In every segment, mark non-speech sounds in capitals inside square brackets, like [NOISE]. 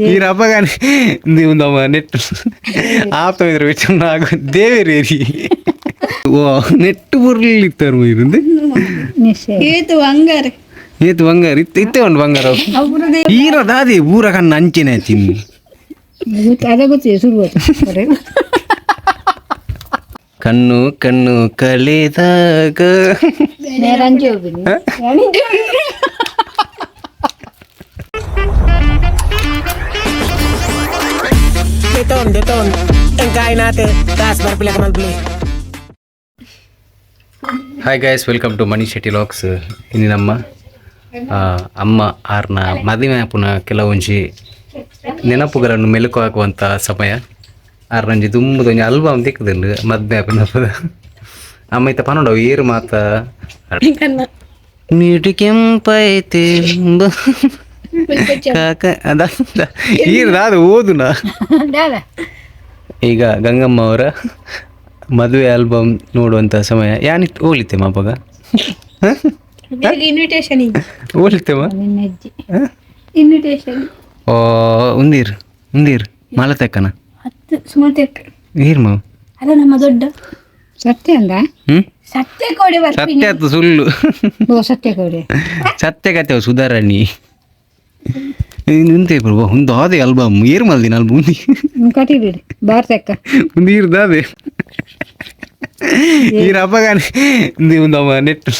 మీరు అవ్వగానే ఉందమ్మా నెట్ ఆప్తం ఎదురు పెట్టాం నాకు దేవేరేరి ಓ ನೆಟ್ಟು ಬುರ್ಲಿಲ್ಲ ಇತ್ತಾರ ಇರಂದೆ ಏತು ಬಂಗಾರ ಏತು ಬಂಗಾರ ಇತ್ತ ಇತ್ತೆ ಒಂದು ಬಂಗಾರ ಈರ ದಾದಿ ಊರ ಕಣ್ಣ ಅಂಚಿನ ತಿನ್ನಿ ಕಣ್ಣು ಕಣ್ಣು ಕಲೆದಾಗ Deton, deton. Engkain natin. Taas, barpila ka mag-play. Hi guys welcome to Mani Shetty LOX ಇನ್ನು ನಮ್ಮ ಆ, ಅಮ್ಮ ಆರ್ನ ಮದುವೆ ಪುನಃ ಕೆಲವೊಂಜಿ ನೆನಪುಗಳನ್ನು ಮೆಲುಕು ಹಾಕುವಂಥ ಸಮಯ ಆರ್ನಂಜಿ ತುಂಬದೊಂಜಿ ಆಲ್ಬಮ್ ದಿಕ್ಕದಿಲ್ಲ ಮದ್ವೆ ನೆನಪದ ಅಮ್ಮ ಇತ್ತ ಪನ್ನೊಂಡವು ಏರು ಮಾತ ನೀಟಿ ಕೆಂಪೈತೆ ಬ- ಅದ ಈರ್ದ ಅದು ಓದುನಾ ಈಗ ಗಂಗಮ್ಮ ಅವರ ಮದುವೆ ಆಲ್ಬಮ್ ನೋಡುವಂತ ಸಮಯ ಯಾನಿತ್ತು ಹೋಗ್ಲಿತ್ತೆ ಮಾಪಗ ಇನ್ವಿಟೇಷನ್ ನಿನ್ನಜ್ಜಿ ಇನ್ವಿಟೇಷನ್ ಓ ಉಂದೀರ್ ಉಂದೀರ್ ಮಾಲತೆಕ್ಕನ ನೀರ್ ಮಾವು ಅಲ್ಲ ನಮ್ಮ ದೊಡ್ಡ ಸತ್ಯ ಅಂದ ಸತ್ಯ ಕೋಡಿ ಸತ್ಯ ಸುಳ್ಳು ಸತ್ಯ ಕೋಡಿ ಸತ್ಯ ಕತೆ ಸುಧಾರಣಿ ನಿಂತೆ ಪ್ರಭು ಒಂದು ಅದೇ ಆಲ್ಬಮ್ ಏರ್ ಮಲ್ದಿನ ಆಲ್ಬಮ್ ಉಂದಿ ఉంది ಬಾರ್ಸಕ್ಕ. ಒಂದು ಇರ್ದಾದೆ ఈయన అబ్బగానే ఉందమ్మా నెట్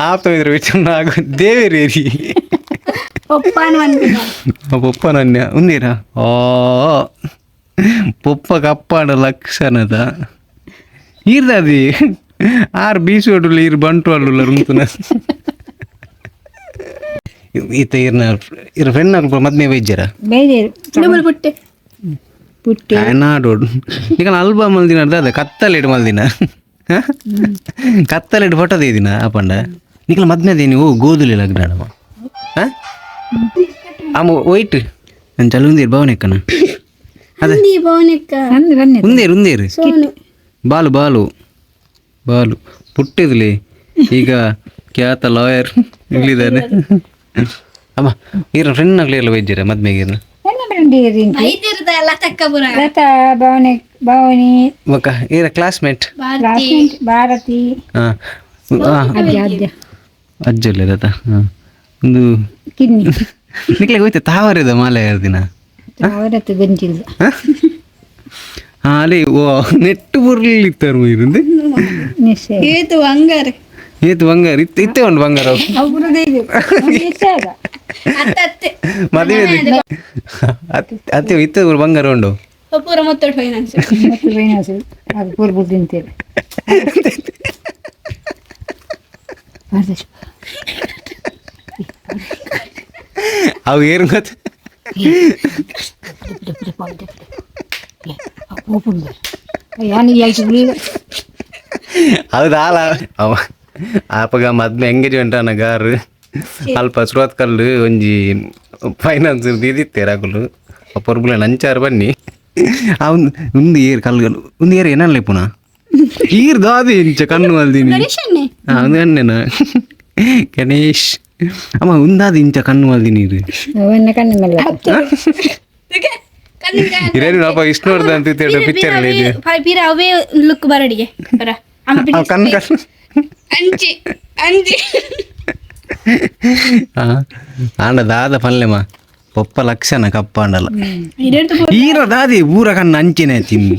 ఆప్తమిత్ర విషయం నాకు దేవేరేరి పొప్పను అన్న ఉందిరా ఓ పొప్ప కప్పాడ లక్షణద అది ఆరు బీసోడు ఈరు బంటు వాళ్ళు రుంగుతున్నారు ಈತ ಇರ್ನ ಇರ ಫ್ರೆಂಡ್ ಅಲ್ಪ ಮದ್ಮೆ ವೈದ್ಯರ ಪುಟ್ಟೆ ಪುಟ್ಟೆ ನಾಡೋಡು ಈಗ ಅಲ್ಬಾ ಮಲ್ದಿನ ಅದ ಕತ್ತಲೆಡ್ ಮಲ್ದಿನ ಕತ್ತಲೆಡ್ ಫೋಟೋ ದೇದಿನ ಅಪ್ಪಂಡ ನಿಕಲ ಮದ್ನೆ ನೀವು ಗೋಧುಲಿ ಲಗ್ನ ಅಮ್ಮ ಒಯ್ಟ್ ನಾನು ಚಲುಂದೀರ್ ಭವನೆಕ್ಕನ ಅದೇ ಉಂದೇರು ಉಂದೇರು ಬಾಲು ಬಾಲು ಬಾಲು ಪುಟ್ಟಿದ್ಲಿ ಈಗ ಖ್ಯಾತ ಲಾಯರ್ ಇಲ್ಲಿದ್ದಾನೆ ಅಮ್ಮ ಇರ ಹೆಣ್ಣಾಗ್ಲಿ ಎಲ್ಲ ಒಯ್ದಿರ ಮದ್ಮೆಗೀರ್ನ ಲತಾ ಭವನಿ ಇರ ಕ್ಲಾಸ್ಮೇಟ್ ಭಾರತಿ. ಅಜ್ಜಲ್ಲಿ ಲತಾ? ಒಂದು ಕಿಡ್ನಿ [LAUGHS] ನಿಕ್ಲೆ ಹೋಯ್ತು ತಾವರಿದ ಮಾಲೆ ಎರಡು ದಿನ? ತಾವರತ್ತು ಗಂಜಿಲ್ಲ ಓ ನೆಟ್ಟು ಬರಲಿತ್ತಾರು ಇருந்து ಏತು ಹಂಗಾರೆ. ಏತು ಬಂಗಾರ ಇತ್ತು ಇತ್ತೆ ಉಂಟು ಬಂಗಾರ ಒಬ್ಬರು ನಿಶ್ಚಯ ಅತ್ತತ್ತೆ ಮದುವೆ ಅತ್ತೆ ಇತ್ತೆ ಬಂಗಾರ ಉಂಡು ಒಪ್ಪೂರ ಮೊತ್ತೊಟ್ಟು ಫೈನಾನ್ಸ್ ಮತ್ತು ಬೈನಾಸು ಅದು ಪೂರ್ಬು ತಿಂತೇವೆ ಅವು ಏರು ಗೊತ್ತ ಓಪನ್ ಯಾನು ಯಾಕೆ ಅದು ಆಲ ಅವ ಆಪಗ ಮೊದ್ಲು ಎಂಗೇಜ್ಮೆಂಟ್ ಅನ್ನ ಗಾರು ಅಲ್ಪ ಸುರತ್ ಕಲ್ಲು ಒಂಜಿ ಫೈನಾನ್ಸ್ ಇದಿತ್ತೆ ರಾಗುಲು ಪೊರ್ಬುಲ ನಂಚಾರು ಬನ್ನಿ. ಆ ಒಂದು ಏರ್ ಕಲ್ಗಲು ಒಂದು ಏರ್ ಏನಲ್ಲ ಪುನ? ಈರ್ ದಾದಿ ಇಂಚ ಕಣ್ಣು ಗಣೇಶನ್ನೇ? ಹಾ ಒಂದು ಅಣ್ಣನ ಗಣೇಶ್. ಅಮ್ಮ ಒಂದಾದ ಇಂಚ ಕಣ್ಣು ಅಲ್ದಿ ನೀರು ಅವನ್ನ ಕಣ್ಣು ಮೇಲೆ ಇರೇನು ಅಪ್ಪ ಇಷ್ಟು ನೋಡ್ದಂತ ಪಿಕ್ಚರ್ ಅವೇ ಲುಕ್ ಬರಡಿಗೆ. ಕಣ್ಣು ಕಣ್ಣು. అంచి అంచి ఆండ దాద పనిలేమా పొప్ప లక్షణ కప్ప అండల ఈర దాది ఊర కన్నా అంచినే తిమ్మి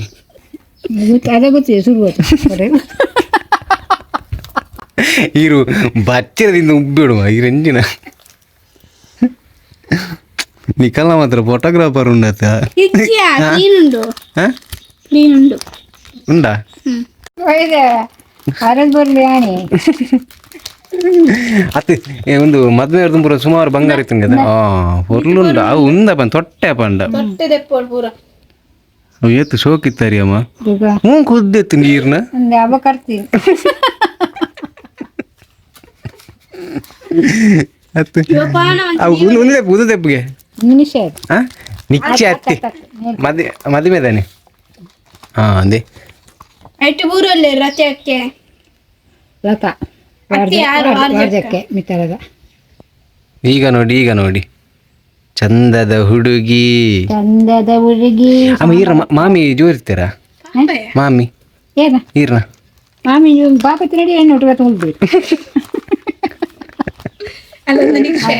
ఈరు బಚ್ಚర తింది ఉబ్బిడు ఈరంచిన నీ కళ్ళ మాత్రం ఫోటోగ్రాఫర్ ఉండదు ఉండా ಅತ್ತೆ ಒಂದು ಮದ್ವೆ ಅರ್ಧ ಪೂರ ಸುಮಾರು ಬಂಗಾರ ಇತ್ತು ನಿಂಗೆ ಆ ಹೊರ್ಲುಂಡ ಅವು ಉಂದ ತೊಟ್ಟೆ ಪಂಡ ಅವು ಏತು ಶೋಕಿತ್ತಾರಿ ಅಮ್ಮ. ಹ್ಞೂ ಕುದ್ದೆತ್ತು ನೀರ್ನ. ಅತ್ತೆ ಅವು ಉಂದೆ ಉದ ದೆಪ್ಪಿಗೆ. ನಿಕ್ಷೆ ಅತ್ತೆ. ಮದ್ವೆ ಮದುವೆ ಅದೇ. ಎಟ್ಟು ಊರಲ್ಲಿ ರಥಕ್ಕೆ ಲತಾ ಅತ್ತೆ ಯಾರು? ಆರು ವಾರ್ಜಕ್ಕೆ ಮಿತ್ತರದ ಈಗ ನೋಡಿ ಈಗ ನೋಡಿ. ಚಂದದ ಹುಡುಗಿ. ಚಂದದ ಹುಡುಗಿ. ಅಮ್ಮ ಈರ ಮಾಮಿ ಜೋರಿರ್ತೀರಾ ಮಾಮಿ ಏನ? ಈರ್ನ ಮಾಮಿ ನೀವು ತಿನ್ನಡಿ ಏನು ಹುಡುಗ ನಿಕ್ಷೆ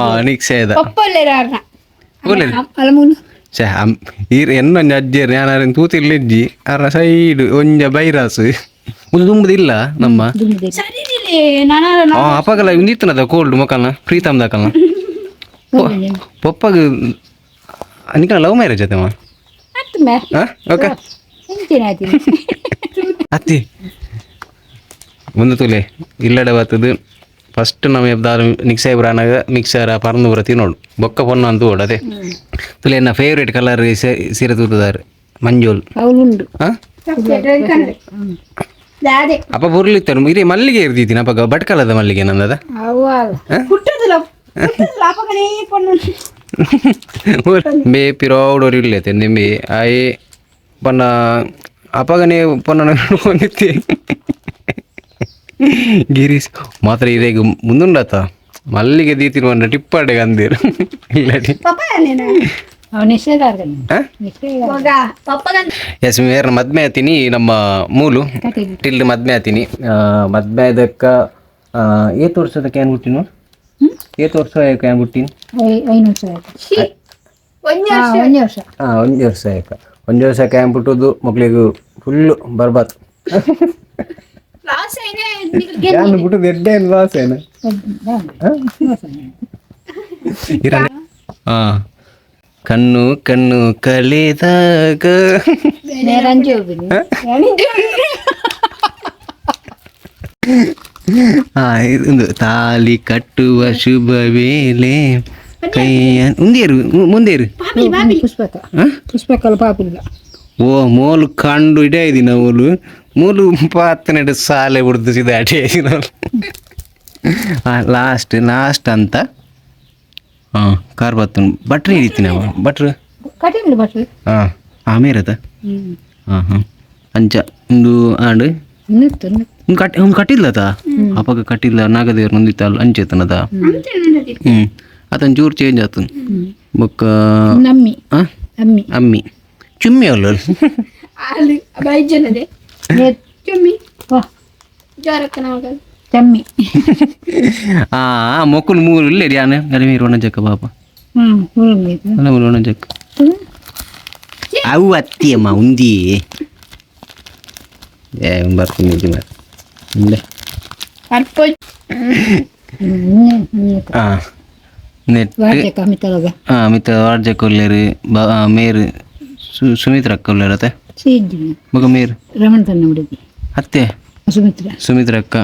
ಆ ನಿಕ್ಸೇದ ಪಪ್ಪಲ್ಲೇ ರಾರ್ನ ಓಲೆ ಛೇ ಅಮ್ ಈರ್ ಎನ್ನೊಂಜಿ ಅಜ್ಜಿಯರ್ ಯಾರು ತೂತಿರ್ಲಿಜ್ಜಿ ಅರ ಸೈಡ್ ಒಂಜ ಬೈರಾಸ್ ಒಂದು ತುಂಬುದಿಲ್ಲ ನಮ್ಮ ಆ ಅಪ್ಪಗಲ ಒಂದಿತ್ತನದ ಕೋಲ್ಡ್ ಮೊಕಲ್ನ ಪ್ರೀತಮ್ ದಾಕಲ್ನ ಪಪ್ಪಗ ನಿಕನ ಲವ್ ಮ್ಯಾರೇಜ್ ಆತಮ್ಮ ಹತ್ತು ಮೇ ಹಾ ಓಕೆ ಅತ್ತಿ ಮುಂದೆ ತುಲೆ ಇಲ್ಲಡೆ ಬರ್ತದು ಫಸ್ಟ್ ನಮ್ಮ ಎಬ್ದಾರು ಮಿಕ್ಸರ್ ಬ್ರಾನಾಗ ಮಿಕ್ಸರ್ ಪರಂದು ಬರ ತಿನ್ನೋಡು ಬೊಕ್ಕ ಪೊನ್ನ ಅಂತ ಓಡು ಅದೇ ತುಲೆ ನನ್ನ ಫೇವ್ರೇಟ್ ಕಲರ್ ಸೀರೆ ತೂತದಾರು ಮಂಜೋಲ್ ಅವಳುಂಡು ಹಾಂ ಅದೇ ಅಪ್ಪ ಬುರ್ಲಿತ್ತಾನು ಇರೇ ಮಲ್ಲಿಗೆ ಇರ್ದಿದ್ದೀನಿ ಅಪ್ಪ ಬಟ್ಕಲದ ಮಲ್ಲಿಗೆ ನಂದದ ಅವ ಹುಟ್ಟದಿಲ್ಲ ಲಾಪಕನೇ ಪಣ್ಣು ಬೇ ಪಿರೋಡ್ ಇರ್ಲೇತೆ ನಿಂಬಿ ಆಯ್ ಪನ್ನ ಅಪ್ಪಗನೇ ಪನ್ನ ಹೊಂದಿತ್ತೆ ಅಂದಿರು ಮಾತ್ರ ಪಪ್ಪ ಮುಂದುಂಡಾತ? ಮಲ್ಲಿಗೆ ದೀತಿನ ಹಾಂ? ನಿಶ್ಚಯ ಹೋಗ ಪಪ್ಪಗಂತ ಎಸ್ ಮೇರ್ ಮದ್ಮೆ ಆತೀನಿ ನಮ್ಮ ಮೂಲು. ಟಿಲ್ ಮದ್ಮೆ ಆತೀನಿ. ಮದ್ಮೆ ಇದಕ್ಕ ಏತ್ ವರ್ಷದ ಕ್ಯಾನ್ ಬಿಟ್ಟಿನು ಏತ್ ವರ್ಷ ಕ್ಯಾನ್ ಬಿಟ್ಟಿನಿ ಒಂದ್ ವರ್ಷ. ಹಾಂ ಒಂದು ವರ್ಷ ಕ್ಯಾಂಪ್ ಬಿಟ್ಟದ್ದು ಮಕ್ಳಿಗೆ ಫುಲ್ಲು ಬರ್ಬಾತ್. ಲಾಸ್ ಏನೇ ಕ್ಯಾನ್ ಬಿಟ್ಟದ್ದು ಎಡ್ಡೆ ಲಾಸ್ ಏನು ಇರ ಹಾಂ ಕಣ್ಣು ಕಣ್ಣು ಕಳೆದಾಗ ರಂಜು ಹೋಗಿನಿ ಹಾ ಇದೊಂದು ತಾಲಿ ಕಟ್ಟುವ ಶುಭ ವೇಳೆ ಕೈಯ ಮುಂದೇರು ಮು- ಮುಂದೇರು ಪುಷ್ಪಕ ಹಾ? ಪುಷ್ಪಕಲ್ಲ ಪಾಪಿಲ್ಲ ಓ ಮೋಲು ಕಂಡು ಇಡೇ ಇದೀನ ಮೂಲು ಮೂಲು ಪಾತ್ನೆಡು ಸಾಲೆ ಉಡ್ದಿಸಿದ ಅಡಿ ಲಾಸ್ಟ್ ಲಾಸ್ಟ್ ಅಂತ. ಹಾಂ ಕಾರ್ ಬತ್ತು ಬಟ್ರಿ ಹಿಡಿತೀನಿ ಅವ ಬಟ್ರ್. ಹಾಂ ಹಾಂ ಹಾಂ ಅಂಚ ಒಂದು ಆಡು? ಕಟ್ ಅವ್ನು ಕಟ್ಟಿಲ್ಲತ ಅಪ್ಪಗ ಕಟ್ಟಿಲ್ಲ ನಾಗದೇವ್ರು ನಂದಿತ್ತಲ್ಲ ಅಂಚೇತನದ? ಹ್ಞೂ ಅತನ್ ಚೂರು ಚೇಂಜ್ ಆತು ಬೊಕ್ಕ? ಅಮ್ಮಿ. ಅಮ್ಮಿ. ಚುಮ್ಮಿ ಅಲ್ಲ ಅಲ್ಲಿ ಐದು ಜನದೆ ನೇತ್ ಚುಮ್ಮಿ ವಾ ಜ್ವರಕ್ಕ ನಮಗ ಚಮ್ಮಿ ಆ ಮೊಕ್ಕಲು ಮೂರು ಇಲ್ಲೇ ಯಾನೆ ಗಡಿ మీరు ಒಣಜಕ್ಕ ಪಾಪ ಹ್ಮ್ ಹುರುಳಿ ಅಲ್ಲ ಮೂರು ಒಣಜಕ್ಕ ಅವು ಅತ್ತಿಯಮ್ಮ ಉಂದಿ ಏ ಬರ್ತೀನಿ ಇದು ಮಾತ್ರ ಮುಂದೆ ಅರ್ಪ ಹಾಂ ನೆಟ್ ವಾಡ್ಯ ಕಮಿತಲಗ ಹಾಂ ಮಿತ್ತ ವಾರ್ಜ ಕೊಲ್ಲೇರು ಬ ಆ, ಮೇರು ಸು ಸುಮಿತ್ರ ಕೊಲ್ಲೇರತ್ತೆ ಸೀಜಿನ ಮಗ ಮೇರು. ರಮಣ ತನ್ನ ಹುಡುಗಿ. ಅತ್ತೆ. ಸುಮಿತ್ರ. ಸುಮಿತ್ರ ಅಕ್ಕ.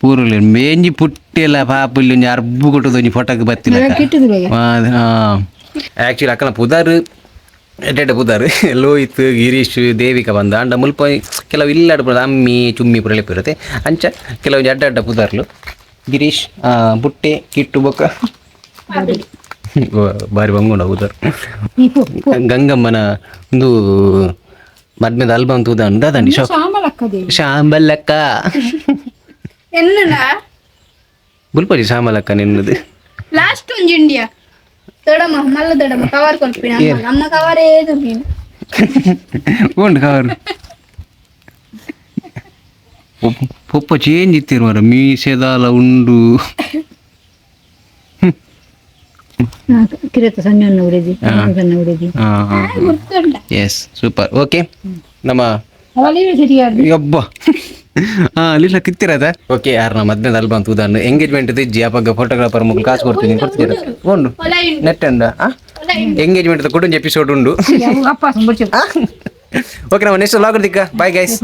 ಪೂರಲ್ಲಿ ಮೇಂಜಿ ಪುಟ್ಟಿಲ್ಲ ಪಾಪಲ್ಲಿ ಒಂಜಿ ಅರ್ಬು ಕೊಟ್ಟದು ಒಂಜಿ ಫೋಟೋಗೆ ಬತ್ತಿಲ್ಲ ಆ್ಯಕ್ಚುಲಿ ಅಕ್ಕನ ಪುದಾರು ಎಡ್ಡೆಡ್ಡೆ ಪುದಾರು ಲೋಹಿತ್ ಗಿರೀಶ್ ದೇವಿಕ ಬಂದ ಅಂಡ ಮುಲ್ಪ ಕೆಲವು ಇಲ್ಲ ಪುರದ ಅಮ್ಮಿ ಚುಮ್ಮಿ ಪುರ ಇರುತ್ತೆ. ಅಂಚ ಕೆಲವೊಂದು ಅಡ್ಡ ಅಡ್ಡ ಪುದಾರ್ಲು. ಗಿರೀಶ್ ಆ, ಬುಟ್ಟೆ ಕಿಟ್ಟು ಬೊಕ್ಕ. ಬಾರಿ. ಬಂಗುಂಡ ಪುದಾರ್. ಗಂಗಮ್ಮನ ಒಂದು మరి మీద ఆల్బమ్ తూదాం? దాదండి శ్యాంబల్లక్క గుల్పడి శ్యామలక్క నిన్నది. లాస్ట్ ఉంది ఇండియా. దడమ మళ్ళీ దడమ. కవర్ కొలిపిన అమ్మ కవర్ ఏదో ఉండు కవర్. పప్పు చేంజ్ ఇస్తారు మరి. మీ సేదాల ఉండు. ಕಿರತ ಸಣ್ಣ ಹುಡುಗಿ ಸಣ್ಣ ಹುಡುಗಿ. ಗೊತ್ತುಂಟ ಎಸ್ ಸೂಪರ್ ಓಕೆ ನಮ್ಮ ಯಬ್ಬ. ಹಾ ಕಿತ್ತಿರದ ಓಕೆ ಯಾರನ್ನ ಮದ್ಮೇಲೆ ಅಲ್ಲಿ ಬಂತು ಉದಾಹರಣೆ. ಎಂಗೇಜ್ಮೆಂಟ್ ಇಜ್ಜಿ ಅಪ್ಪಾಗ ಫೋಟೋಗ್ರಾಫರ್ ಮುಗ್ಲು ಕಾಸು ಕೊಡ್ತೀನಿ ಕೊಡ್ತೀರ? ಉಂಡು. ನೆಟ್ ಅಂದ ಎಂಗೇಜ್ಮೆಂಟ್ ಕುಟುಂಬ ಎಪಿಸೋಡ್ ಉಂಡು. ಓಕೆ [LAUGHS] ನಮ್ಮ ನೆಕ್ಸ್ಟ್ ಲಾಗ್ ಬಾಯ್ ಗೈಸ್